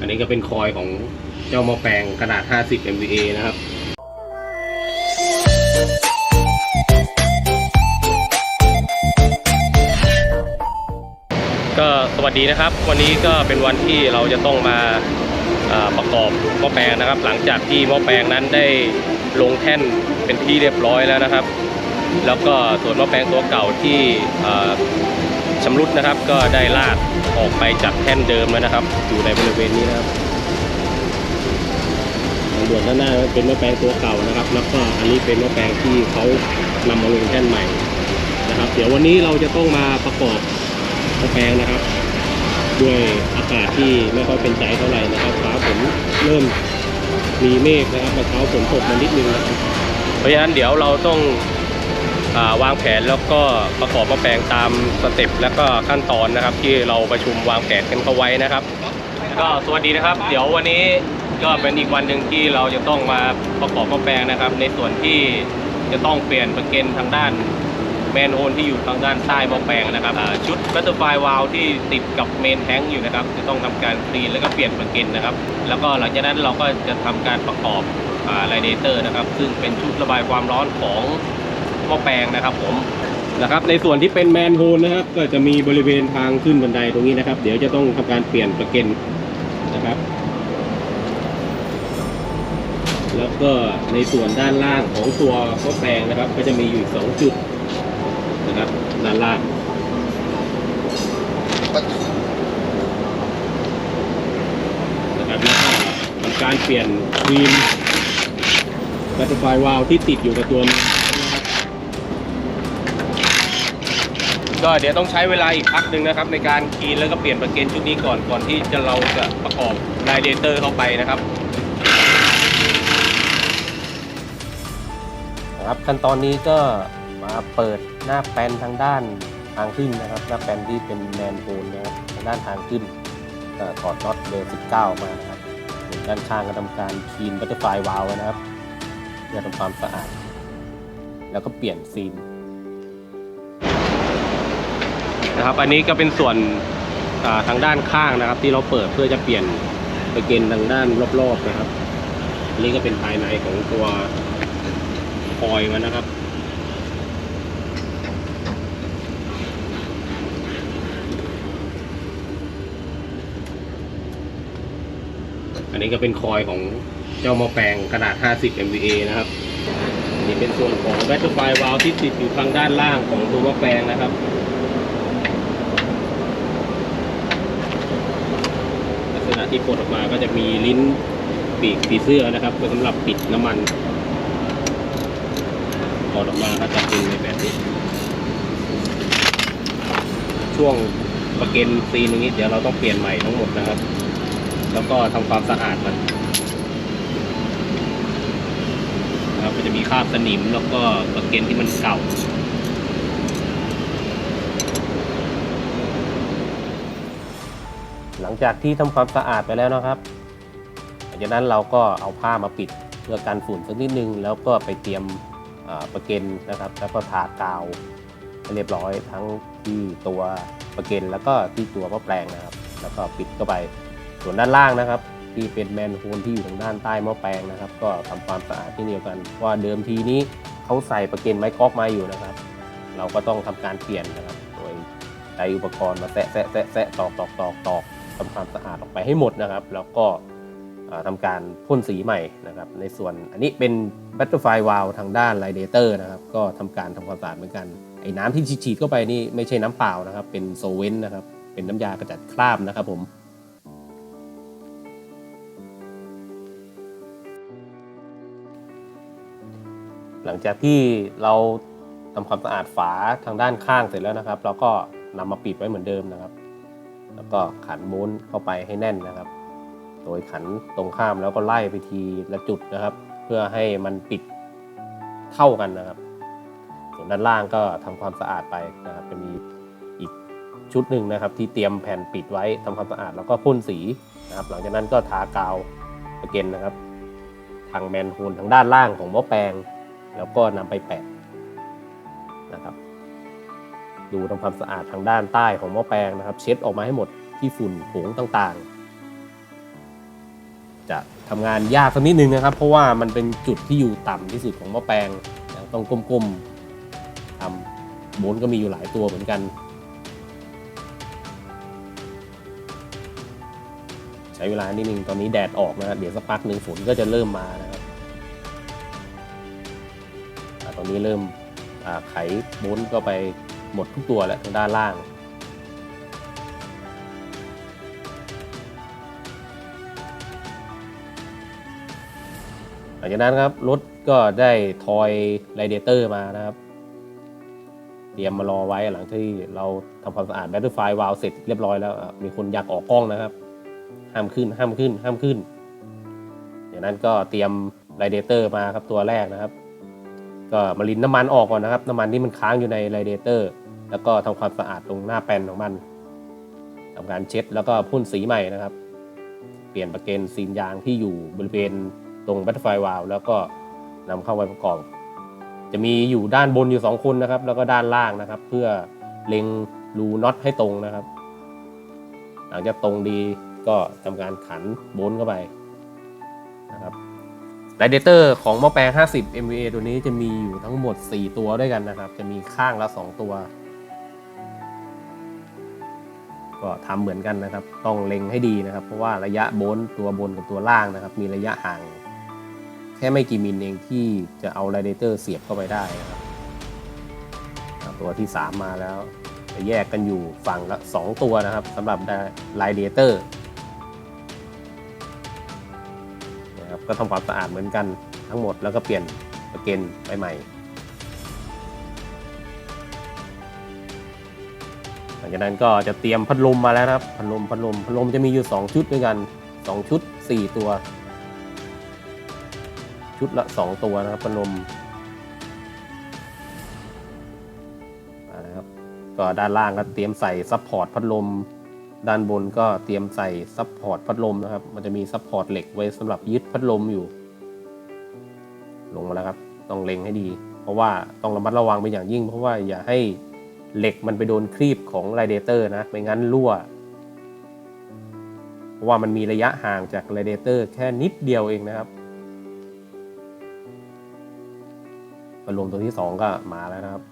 อันนี้ก็เป็นคอยของเจ้ามอแปลงขนาด 50 MVA นะครับก็สวัสดีนะครับ วันนี้ก็เป็นวันที่เราจะต้องมาประกอบหม้อแปลงนะครับ หลังจากที่หม้อแปลงนั้นได้ลงแท่นเป็นที่เรียบร้อยแล้วนะครับ แล้วก็ส่วนหม้อแปลงตัวเก่าที่ ชำรุดนะครับ ก็ได้ลากออกไปจากแท่นเดิมแล้วนะครับ อยู่ในบริเวณนี้นะครับทางด่วนด้านหน้าเป็นม้อแปลงตัวเก่านะครับ แล้วก็อันนี้เป็นม้อแปลงที่เขานำมาลงแท่นใหม่นะครับ เดี๋ยววันนี้เราจะต้องมาประกอบม้อแปลงนะครับ ด้วยอากาศที่ไม่ค่อยเป็นใจเท่าไหร่นะครับฟ้าฝนเริ่มมีเมฆนะครับเมื่อเช้าฝนตกมานิดนึงนะครับเพราะฉะนั้นเดี๋ยวเราต้อง วางแผนแล้วก็ประกอบหม้อแปลงตามสเต็ปแล้วก็ขั้นตอนนะครับ ที่เราประชุมวางแผนกันเข้าไว้นะครับ ก็สวัสดีนะครับ เดี๋ยววันนี้ก็เป็นอีกวันหนึ่งที่เราจะต้องมาประกอบหม้อแปลงนะครับ ในส่วนที่จะต้องเปลี่ยนประเกนทางด้านแมนโฮลที่อยู่ทางด้านใต้หม้อแปลงนะครับชุดบัตเตอร์ไฟวาลที่ติดกับเมนแทงอยู่นะครับ จะต้องทำการคลีนแล้วก็เปลี่ยนประเกนนะครับ แล้วก็หลังจากนั้นเราก็จะทำการประกอบไลเดเตอร์นะครับ ซึ่งเป็นชุดระบายความร้อนของ หม้อแปลงนะครับผมนะครับในส่วนที่เป็นแมนโฮลนะครับก็จะมีบริเวณทางขึ้นบันไดตรงนี้นะครับ เดี๋ยวจะต้องทำการเปลี่ยนประเกนนะครับ แล้วก็ในส่วนด้านล่างของตัวหม้อแปลงนะครับ ก็จะมีอยู่สองจุดนะครับด้านล่างนะครับแล้วก็ทำการเปลี่ยนครีมบัตเตอร์ไฟวาลที่ติดอยู่กับตัวนี้นะครับ ก็เดี๋ยวต้องใช้เวลาอีกพักหนึ่งนะครับ ในการคีนแล้วก็เปลี่ยนประเกนชุดนี้ก่อนก่อนที่จะเราจะประกอบไดเดเตอร์เข้าไปนะครับครับขั้นตอนนี้ก็มาเปิดหน้าแปลนทางด้านทางขึ้นนะครับ หน้าแปลนที่เป็นแมนโฮลนะครับทางด้านทางขึ้นก็ถอดน็อตเบอร์19 มานะครับส่วนด้านข้างก็ทำการคลีนบัตเตอร์ไฟวาล์วนะครับเพื่อทำความสะอาด แล้วก็เปลี่ยนซีน นะครับ อันนี้ก็เป็นส่วนาทางด้านข้างนะครับ ที่เราเปิดเพื่อจะเปลี่ยนไปเกณฑ์ทางด้านรอบๆนะครับอันนี้ก็เป็นภายในของตัวคอยมันนะครับอันนี้ก็เป็นคอยของเจ้ามอแปลงขนาด 50 MVA นะครับนนี้เป็นส่วนของแบตเตอร์ไฟวาลที่ติดอยู่ทางด้านล่างของตัวมอแปลงนะครับ ลักษณะ ที่ปลดออกมาก็จะมีลิ้นปีกผีเสื้อนะครับเพื่อสำหรับปิดน้ำมันถอดออกมาก็จะเป็นในแบบนี้ ช่วงประเกนซีนตรงนี้ เดี๋ยวเราต้องเปลี่ยนใหม่ทั้งหมดนะครับ แล้วก็ทำความสะอาดมันนะครับมันจะมีคราบสนิมแล้วก็ประเกนที่มันเก่า หลั งจากที่ทำความสะอาดไปแล้วนะครับหลังจากนั้นเราก็เอาผ้ามาปิดเพื่อกันฝุ่นสักนิดนึง แล้วก็ไปเตรียมประเกนนะครับ แล้วก็ทากาวให้เรียบร้อยทั้งที่ตัวประเกนแล้วก็ที่ตัวมะแปลงนะครับ แล้วก็ปิดเข้าไปส่วนด้านล่างนะครับ ที่เป็นแมนโฮลที่อยู่ทางด้านใต้หม้อแปลงนะครับ ก็ทำความสะอาดที่เดียวกันว่าเดิมทีนี้เขาใส่ประเกนไม้ก๊อกมาอยู่นะครับ เราก็ต้องทำการเปลี่ยนนะครับ โดยใช้อุปกรณ์มาแตะแตะแตะแตะตอกตอกตอกตอก ทำความสะอาดออกไปให้หมดนะครับ แล้วก็อ่าทำการพ่นสีใหม่นะครับ ในส่วนอันนี้เป็น Butterfly Valve ทางด้าน Radiator นะครับ ก็ทำการทำความสะอาดเหมือนกัน ไอ้น้ำที่ฉีดเข้าไปนี่ไม่ใช่น้ำเปล่านะครับ เป็นโซเวนนะครับ เป็นน้ำยากระจัดคราบนะครับผมหลังจากที่เราทำความสะอาดฝาทางด้านข้างเสร็จแล้วนะครับ เราก็นำมาปิดไว้เหมือนเดิมนะครับ แล้วก็ขันม้วนเข้าไปให้แน่นนะครับ โดยขันตรงข้ามแล้วก็ไล่ไปทีละจุดนะครับ เพื่อให้มันปิดเท่ากันนะครับ ส่วนด้านล่างก็ทำความสะอาดไปนะครับจะมีอีกชุดหนึ่งนะครับ ที่เตรียมแผ่นปิดไว้ทำความสะอาดแล้วก็พ่นสีนะครับ หลังจากนั้นก็ทากาวประเกนนะครับ ทางแมนโฮลทางด้านล่างของหม้อแปลง แล้วก็นำไปแปะนะครับ ดูทำความสะอาดทางด้านใต้ของหม้อแปลงนะครับ เช็ดออกมาให้หมดที่ฝุ่นผงต่างๆ จะทำงานยากสักนิดนึงนะครับ เพราะว่ามันเป็นจุดที่อยู่ต่ำที่สุดของหม้อแปลงต้องก้มๆทำโบนก็มีอยู่หลายตัวเหมือนกัน ใช้เวลานิดนึงตอนนี้แดดออกนะครับเดี๋ยวสักพักหนึ่งฝนก็จะเริ่มมานะครับอตอนนี้เริ่มไขโบนก็ไป หมดทุกตัวแล้วทางด้านล่าง หลังจากนั้นครับรถก็ได้ทอยไรเดเตอร์มานะครับเตรียมมารอไว้หลังที่เราทำความสะอาดแบตเตอร์ไฟวาลเสร็จเรียบร้อยแล้ว มีคนอยากออกกล้องนะครับ ห้ามขึ้นห้ามขึ้นห้ามขึ้นจากนั้นก็เตรียมไรเดเตอร์มาครับตัวแรกนะครับ ก็มาลินน้ำมันออกก่อนนะครับ น้ำมันที่มันค้างอยู่ในไรเดเตอร์ แล้วก็ทำความสะอาดตรงหน้าแปลนของมันทำการเช็ดแล้วก็พ่นสีใหม่นะครับ เปลี่ยนประเกนซีนยางที่อยู่บริเวณตรงบัตเตอร์ไฟวาลแล้วก็นำเข้าไปประกอบ จะมีอยู่ด้านบนอยู่สองคนนะครับ แล้วก็ด้านล่างนะครับ เพื่อเล็งรูน็อตให้ตรงนะครับ หลังจากตรงดีก็ทำการขันโบนเข้าไปนะครับไรเดเตอร์ของหม้อแปลง 50 MVA ตัวนี้จะมีอยู่ทั้งหมด 4 ตัวด้วยกันนะครับ จะมีข้างละ 2 ตัว ก็ทำเหมือนกันนะครับ ต้องเล็งให้ดีนะครับ เพราะว่าระยะโบนตัวบนกับตัวล่างนะครับ มีระยะห่างแค่ไม่กี่มิลเองที่จะเอาไรเดเตอร์เสียบเข้าไปได้นะครับตัวที่ 3 มาแล้วจะแยกกันอยู่ฝั่งละ 2 ตัวนะครับสำหรับไลเดเตอร์นะครับก็ทำความสะอาดเหมือนกันทั้งหมดแล้วก็เปลี่ยนประเกนไปใหม่ จากนั้นก็จะเตรียมพัดลมมาแล้วนะครับพัดลมพัดลมพัดลมจะมีอยู่ 2 ชุดด้วยกัน 2 ชุด 4 ตัว ชุดละ 2 ตัวนะครับพัดลมมาแล้วครับก็ด้านล่างก็เตรียมใส่ซัพพอร์ตพัดลม ด้านบนก็เตรียมใส่ซัพพอร์ตพัดลมนะครับ มันจะมีซัพพอร์ตเหล็กไว้สำหรับยึดพัดลมอยู่ ลงมาแล้วครับ ต้องเล็งให้ดี เพราะว่าต้องระมัดระวังเป็นอย่างยิ่ง เพราะว่าอย่าให้ เหล็กมันไปโดนครีบของไรเดเตอร์นะ ไม่งั้นรั่ว เพราะว่ามันมีระยะห่างจากไรเดเตอร์แค่นิดเดียวเองนะครับพัดลมตัวที่สองก็มาแล้วนะครับ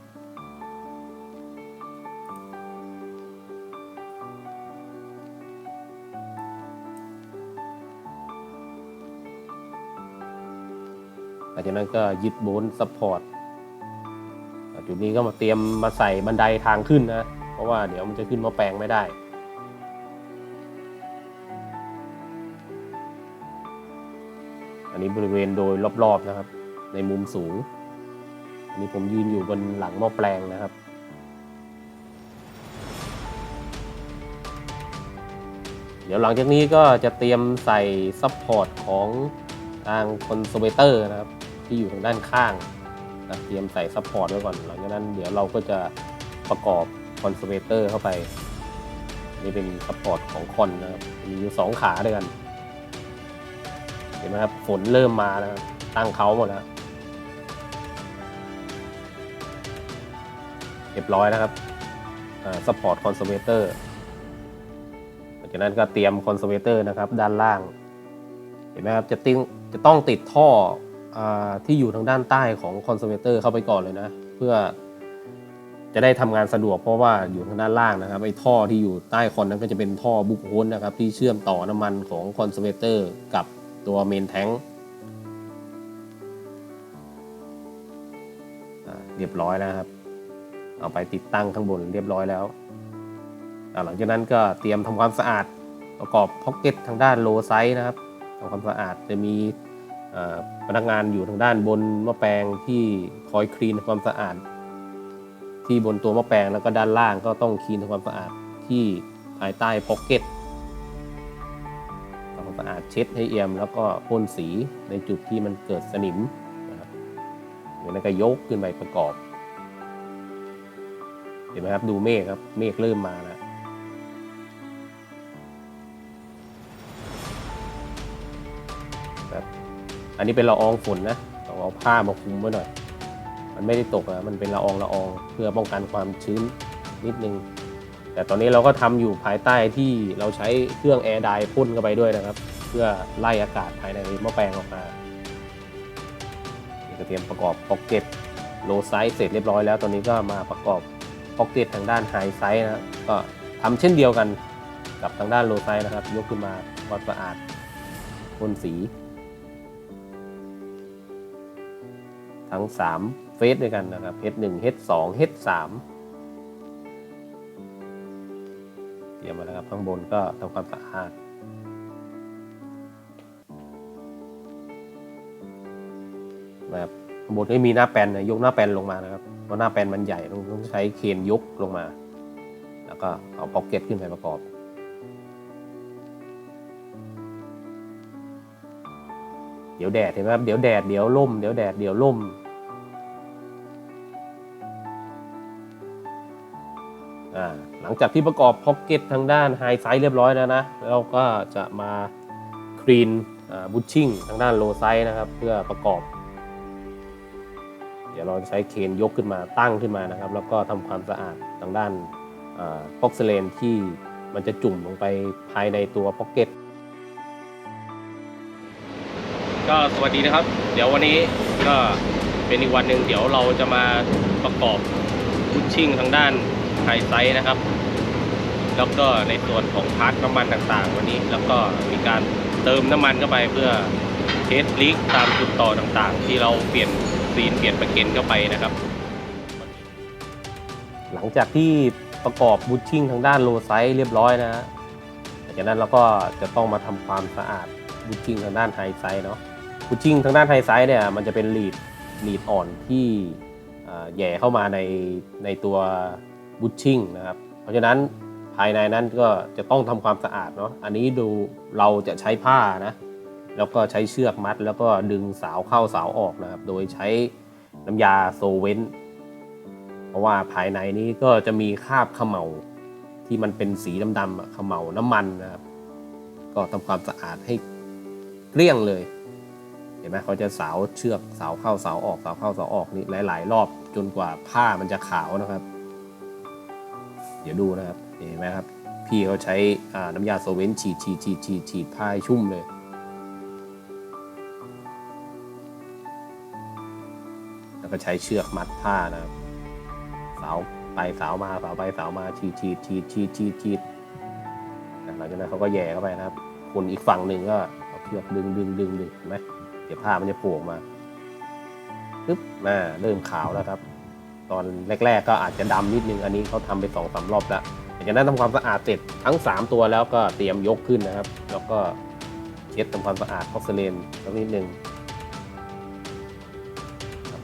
หลังจากนั้นก็ยึดโบนซัพพอร์ต จุดนี้ก็มาเตรียมมาใส่บันไดทางขึ้นนะ เพราะว่าเดี๋ยวมันจะขึ้นมาแปลงไม่ได้อันนี้บริเวณโดยรอบๆนะครับ ในมุมสูง อันนี้ผมยืนอยู่บนหลังหม้อแปลงนะครับ เดี๋ยวหลังจากนี้ก็จะเตรียมใส่ซัพพอร์ตของทางคอนโซเวเตอร์นะครับ ที่อยู่ทางด้านข้าง นะเตรียมใส่ซัพพอร์ตไว้ก่อน หลังจากนั้นเดี๋ยวเราก็จะประกอบคอนโซอร์เวเตอร์เข้าไป นี่เป็นซัพพอร์ตของคอนนะครับ มีอยู่สองขาด้วยกัน เห็นไหมครับ ฝนเริ่มมาแล้วครับตั้งเขาหมดแล้วเรียบร้อยนะครับซัพพอร์ตคอนโซอร์เวเตอร์หลังจากนั้นก็เตรียมคอนโซอร์เวเตอร์นะครับ ด้านล่าง เห็นไหมครับ จะติ้งจะต้องติดท่อ ที่อยู่ทางด้านใต้ของคอนโซเวเตอร์เข้าไปก่อนเลยนะ เพื่อจะได้ทำงานสะดวกเพราะว่าอยู่ทางด้านล่างนะครับไอ้ท่อที่อยู่ใต้คอนนั้นก็จะเป็นท่อบุกโฮนนะครับที่เชื่อมต่อน้ำมันของคอนโซเวเตอร์กับตัวเมนแทงเรียบร้อยแล้วครับ เอาไปติดตั้งข้างบนเรียบร้อยแล้ว หลังจากนั้นก็เตรียมทำความสะอาดประกอบพ็อกเก็ตทางด้านโลไซส์นะครับทำความสะอาดจะมีอพนักงานอยู่ทางด้านบนหม้อแปลงที่คอยคลีนทำความสะอาด ที่บนตัวหม้อแปลงแล้วก็ด้านล่างก็ต้องคลีนทำความสะอาดที่ภายใต้พ็อกเก็ตทำความสะอาดเช็ดให้เอี่ยม แล้วก็พ่นสีในจุดที่มันเกิดสนิมนะครับอย่างนั้นก็ยกขึ้นไปประกอบ เห็นไหมครับดูเมฆครับเมฆเริ่มมาแล้ว อันนี้เป็นละอองฝนนะต้องเอาผ้ามาคลุมไว้หน่อย มันไม่ได้ตกนะมันเป็นละอองละอองเพื่อป้องกันความชื้นนิดนึง แต่ตอนนี้เราก็ทำอยู่ภายใต้ที่เราใช้เครื่องแอร์ไดพ่นเข้าไปด้วยนะครับ เพื่อไล่อากาศภายในหม้อแปลงออกมาเตรียมประกอบพ็อกเก็ตโลไซส์เสร็จเรียบร้อยแล้วตอนนี้ก็มาประกอบพ็อกเก็ตทางด้านไฮไซส์นะก็ทำเช่นเดียวกันกับทางด้านโลไซส์นะครับ ยกขึ้นมาวัดสะอาดพ่นสี ทั้ง3เฟสด้วยกันนะครับ H1 H2 H3 เตรียมมาแล้วครับข้างบนก็ทำความสะอาดแบบข้างบนไม่มีหน้าแปลนนะยกหน้าแปลนลงมานะครับเพราะหน้าแปลนมันใหญ่ต้องต้องใช้เคนยกลงมา แล้วก็เอาพ็อกเก็ตขึ้นไปประกอบเดี๋ยวแดดเห็นไหมครับเดี๋ยวแดดเดี๋ยวล่มเดี๋ยวแดดเดี๋ยวล่ม หลังจากที่ประกอบพ็อกเก็ตทางด้านไฮไซส์เรียบร้อยแล้วนะ เราก็จะมาคลีนบูชชิ่งทางด้านโลไซส์นะครับ เพื่อประกอบ เดี๋ยวเราจะใช้เคนยกขึ้นมาตั้งขึ้นมานะครับ แล้วก็ทำความสะอาดทางด้านพ็อกเซเลนที่มันจะจุ่มลงไปภายในตัวพ็อกเก็ตก็สวัสดีนะครับ เดี๋ยววันนี้ก็เป็นอีกวันหนึ่งเดี๋ยวเราจะมาประกอบบูชชิ่งทางด้าน ไฮไซส์นะครับ แล้วก็ในส่วนของพาร์ทน้ำมันต่างๆ วันนี้แล้วก็มีการเติมน้ำมันเข้าไปเพื่อเทสลิกตามจุดต่อต่างๆ ที่เราเปลี่ยนซีนเปลี่ยนประเก็นเข้าไปนะครับ หลังจากที่ประกอบบูชชิ่งทางด้านโลไซส์เรียบร้อยนะฮะจากนั้นเราก็จะต้องมาทำความสะอาดบูชชิ่งทางด้านไฮไซส์เนาะบูชชิ่งทางด้านไฮไซส์เนี่ยมันจะเป็นลีดลีดอ่อนที่แย่เข้ามาในในตัว บูชชิ่งนะครับ เพราะฉะนั้นภายในนั้นก็จะต้องทำความสะอาดเนาะอันนี้ดูเราจะใช้ผ้านะแล้วก็ใช้เชือกมัด แล้วก็ดึงสาวเข้าสาวออกนะครับ โดยใช้น้ำยาโซเวนเพราะว่าภายในนี้ก็จะมีคราบเขมเหลาที่มันเป็นสีดำๆเขมเหลาน้ำมันนะครับ ก็ทำความสะอาดให้เกลี้ยงเลยเห็นไหมเขาจะสาวเชือกสาวเข้าสาวออกสาวเข้าสาวออกนี่หลาย ๆ รอบจนกว่าผ้ามันจะขาวนะครับ เดี๋ยวดูนะครับเห็นไหมครับ พี่เขาใช้น้ำยาโซเวนฉีดฉีดฉีดฉีดฉีดผ้าให้ชุ่มเลย แล้วก็ใช้เชือกมัดผ้านะครับสาวไปสาวมาสาวไปสาวมาฉีดฉีดฉีดฉีดฉีดฉีดหลังจากนั้นเขาก็แย่เข้าไปนะครับ คนอีกฝั่งหนึ่งก็เอาเชือกดึงดึงดึงดึงเห็นไหมเดี๋ยวผ้ามันจะโผล่มาปึ๊บมาเริ่มขาวแล้วครับ ตอนแรก ๆ ก็อาจจะดำนิดนึงอันนี้เขาทำไปสองสามรอบแล้วหลังจากนั้นทำความสะอาดเสร็จทั้ง 3 ตัวแล้วก็เตรียมยกขึ้นนะครับ แล้วก็เช็ดทำความสะอาดพอกซเลนสักนิดนึง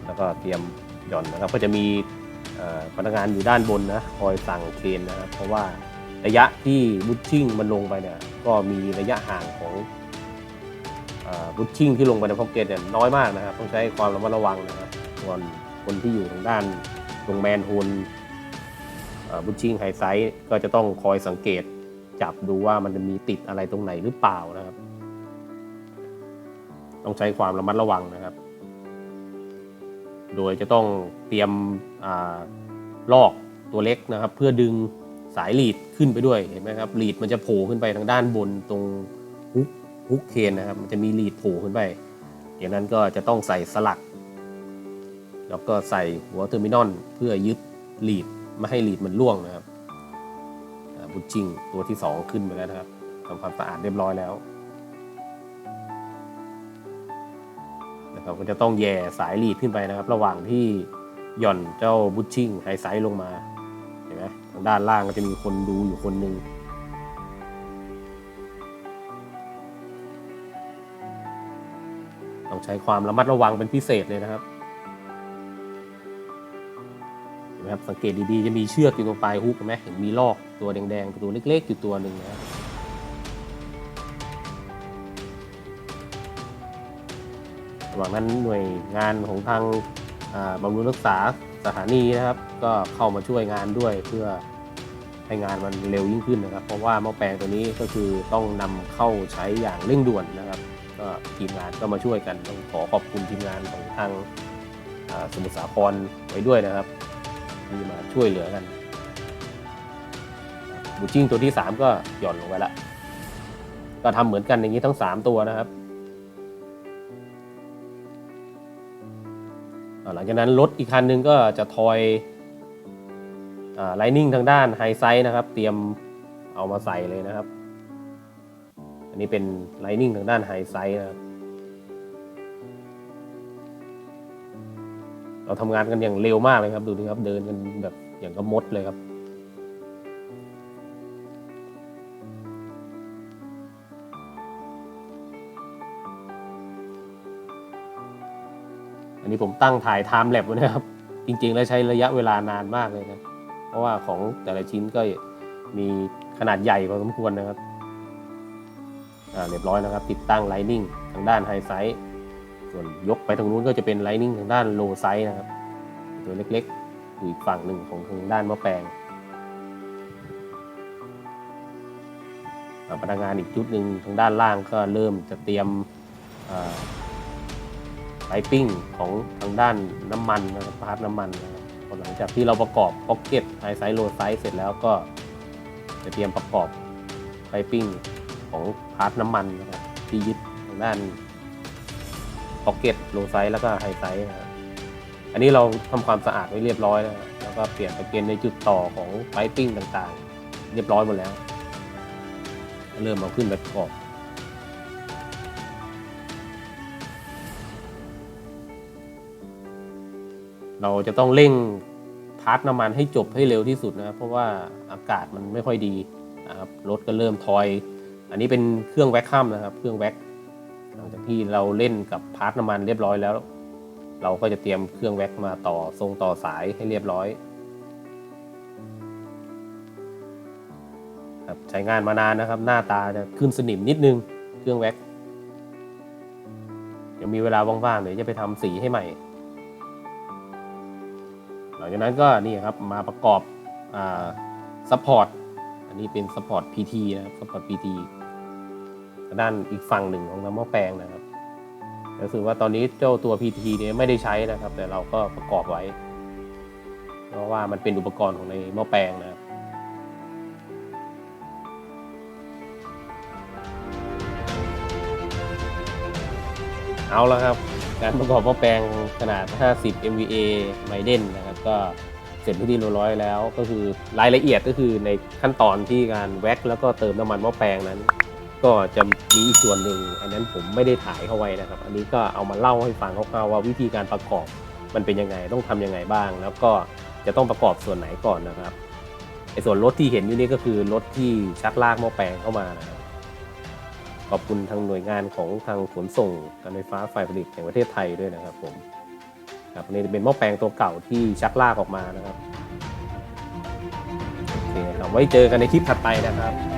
แล้วก็เตรียมหย่อนนะครับ ก็จะมีพนักงานอยู่ด้านบนนะคอยสั่งเคนนะครับเพราะว่าระยะที่บูชชิ่งมันลงไปเนี่ยก็มีระยะห่างของบูชชิ่งที่ลงไปในพ็อกเก็ตเนี่ยน้อยมากนะครับ ต้องใช้ความระมัดระวังนะครับส่วน คนที่อยู่ทางด้านตรงแมนโฮลบูชชิ่งไฮไซส์ก็จะต้องคอยสังเกตจับดูว่ามันจะมีติดอะไรตรงไหนหรือเปล่านะครับ ต้องใช้ความระมัดระวังนะครับ โดยจะต้องเตรียมอลอกตัวเล็กนะครับ เพื่อดึงสายลีดขึ้นไปด้วยเห็นไหมครับลีดมันจะโผล่ขึ้นไปทางด้านบนตรงฮุกฮุกเคนนะครับ มันจะมีลีดโผล่ขึ้นไปอย่างนั้นก็จะต้องใส่สลัก แล้วก็ใส่หัวเทอร์มินอลเพื่อยึดลีดไม่ให้ลีดมันร่วงนะครับบุชชิ่งตัวที่ 2 ขึ้นไปแล้วนะครับทำความสะอาดเรียบร้อยแล้วนะครับก็จะต้องแย่สายลีดขึ้นไปนะครับ ระหว่างที่หย่อนเจ้าบูชชิ่งไฮไซส์ลงมาเห็นไหมทางด้านล่างก็จะมีคนดูอยู่คนหนึ่งต้องใช้ความระมัดระวังเป็นพิเศษเลยนะครับ นไหมครับสังเกตดีๆจะมีเชือกอยู่ตรงปลายฮุกเห็นไหมเห็นมีลอกตัวแดงๆตัวเล็กๆอยู่ตัวหนึ่งนะครับระหว่างนั้นหน่วยงานของทางบำรุงรักษาสถานีนะครับ ก็เข้ามาช่วยงานด้วยเพื่อให้งานมันเร็วยิ่งขึ้นนะครับ เพราะว่าหม้อแปลงตัวนี้ก็คือต้องนำเข้าใช้อย่างเร่งด่วนนะครับก็ทีมงานก็มาช่วยกันต้องขอขอบคุณทีมงานของทางสมุทรสาครไว้ด้วยนะครับ ที่มาช่วยเหลือกันบูจิ้งตัวที่ 3 ก็หย่อนลงไปละก็ก็ทำเหมือนกันอย่างนี้ทั้งสามตัวนะครับหลังจากนั้นรถอีกคันหนึงก็จะทอยไลนิ่งทางด้านไฮไซส์นะครับ เตรียมเอามาใส่เลยนะครับ อันนี้เป็นไลนิ่งทางด้านไฮไซส์นะครับ เราทำงานกันอย่างเร็วมากเลยครับ ดูดิครับเดินกันแบบอย่างกับมดเลยครับ อันนี้ผมตั้งถ่ายไทม์แลปไว้นะครับ จริง ๆ แล้วใช้ระยะเวลานานมากเลยนะเพราะว่าของแต่ละชิ้นก็มีขนาดใหญ่พอสมควรนะครับเรียบร้อยนะครับ ติดตั้งไลนิ่งทางด้านไฮไซส์ ส่วนยกไปทางนู้นก็จะเป็นไลนิ่งทางด้านโลไซส์นะครับ ตัวเล็กๆอยู่อีกฝั่งหนึ่งของทางด้านมะแปลงพนักงานอีกจุดหนึ่งทางด้านล่างก็เริ่มจะเตรียมไ i ปิ้งของทางด้านน้ำมันนะครับพาร์ทน้ำมันนะครับหลังจากที่เราประกอบพ็อกเก็ตไฮไซส์โลไซส์เสร็จแล้วก็จะเตรียมประกอบไ i ปิ้งของพาร์ทน้ำมันนะครับที่ยึดทางด้าน พ็อกเก็ตโลไซส์แล้วก็ไฮไซส์นะครับอันนี้เราทำความสะอาดไว้เรียบร้อยแล้วแล้วก็เปลี่ยนตะเกียงในจุดต่อของไฟปิ้งต่างๆ เรียบร้อยหมดแล้ว เริ่มเอาขึ้นไปประกอบเราจะต้องเร่งพาร์ทน้ำมันให้จบให้เร็วที่สุดนะครับเพราะว่าอากาศมันไม่ค่อยดีนะครับรถก็เริ่มทอย อันนี้เป็นเครื่องแว็กคัมนะครับ เครื่องแว็ก หลังจากที่เราเล่นกับพาร์ทน้ำมันเรียบร้อยแล้ว เราก็จะเตรียมเครื่องแว็กมาต่อทรงต่อสายให้เรียบร้อยครับใช้งานมานานนะครับ หน้าตาจะขึ้นสนิมนิดนึงเครื่องแว็กเดี๋ยวมีเวลาว่างๆเดี๋ยวจะไปทำสีให้ใหม่ หลังจากนั้นก็นี่ครับมาประกอบซัพพอร์ตอันนี้เป็นซัพพอร์ต PT นะครับซัพพอร์ต PT ด้านอีกฝั่งหนึ่งของน้ำมะแปลงนะครับรู้สึกว่าตอนนี้เจ้าตัว PT เนี่ยไม่ได้ใช้นะครับ แต่เราก็ประกอบไว้ เพราะว่ามันเป็นอุปกรณ์ของในหม้อแปลงนะครับเอาแล้วครับ การประกอบหม้อแปลงขนาด 50 MVA ไมเดนนะครับ ก็เสร็จพิธีเรียบร้อยแล้ว ก็คือรายละเอียดก็คือในขั้นตอนที่การแว็กแล้วก็เติมน้ำมันหม้อแปลงนั้น ก็จะมีอีกส่วนหนึ่งอันนั้นผมไม่ได้ถ่ายเข้าไว้นะครับ อันนี้ก็เอามาเล่าให้ฟังคร่าวๆว่าวิธีการประกอบมันเป็นยังไงต้องทำยังไงบ้าง แล้วก็จะต้องประกอบส่วนไหนก่อนนะครับไอ้ส่วนรถที่เห็นอยู่นี่ก็คือรถที่ชักลากหม้อแปลงเข้ามานะครับขอบคุณทางหน่วยงานของทางขนส่งการไฟฟ้าฝ่ายผลิตแห่งประเทศไทยด้วยนะครับผมครับนนี้เป็นหม้อแปลงตัวเก่าที่ชักลากออกมานะครับโอเคครับไว้เจอกันในคลิปถัดไปนะครับ